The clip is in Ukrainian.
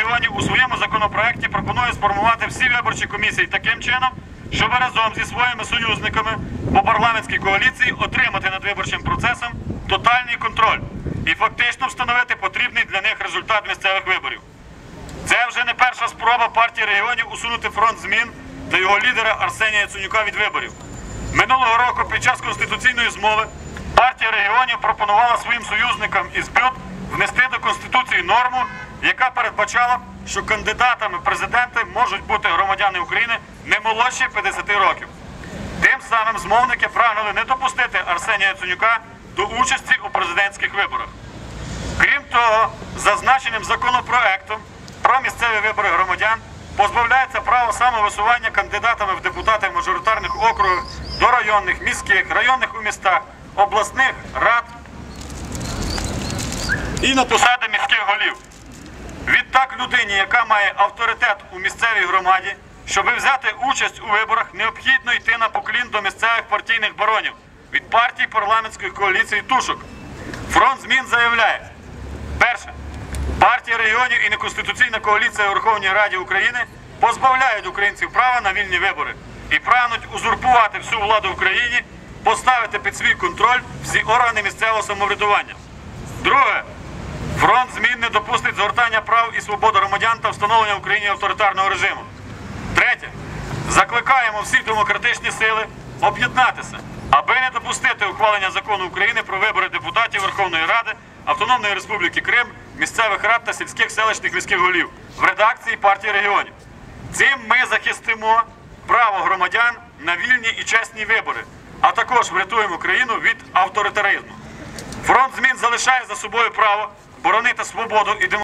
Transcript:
регіонів у своєму законопроекті пропонує сформувати всі виборчі комісії таким чином, щоб разом зі своїми союзниками по парламентській коаліції отримати над виборчим процесом тотальний контроль і фактично встановити потрібний для них результат місцевих виборів. Це вже не перша спроба партії регіонів усунути фронт змін та його лідера Арсенія Яценюка від виборів. Минулого року під час конституційної змови партія регіонів пропонувала своїм союзникам із БЮТ внести до Конституції норму, яка передбачала, що кандидатами президенти можуть бути громадяни України не молодші 50 років. Тим самим змовники прагнули не допустити Арсенія Яценюка до участі у президентських виборах. Крім того, зазначеним законопроектом про місцеві вибори громадян позбавляється право самовисування кандидатами в депутати мажоритарних округів до районних, міських, районних у містах, обласних рад і на посади міських голів. Відтак людині, яка має авторитет у місцевій громаді, щоб взяти участь у виборах, необхідно йти на поклін до місцевих партійних баронів від партії парламентської коаліції Тушок. Фронт змін заявляє: перше, партія регіонів і неконституційна коаліція у Верховній Раді України позбавляють українців права на вільні вибори і прагнуть узурпувати всю владу в країні, поставити під свій контроль всі органи місцевого самоврядування. Друге, Фронт змін не допустить згортання прав і свобод громадян та встановлення в Україні авторитарного режиму. Третє. Закликаємо всі демократичні сили об'єднатися, аби не допустити ухвалення закону України про вибори депутатів Верховної Ради, Автономної Республіки Крим, місцевих рад та сільських селищних міських голів в редакції партії регіонів. Цим ми захистимо право громадян на вільні і чесні вибори, а також врятуємо країну від авторитаризму. Фронт змін залишає за собою право боронити свободу і демократію.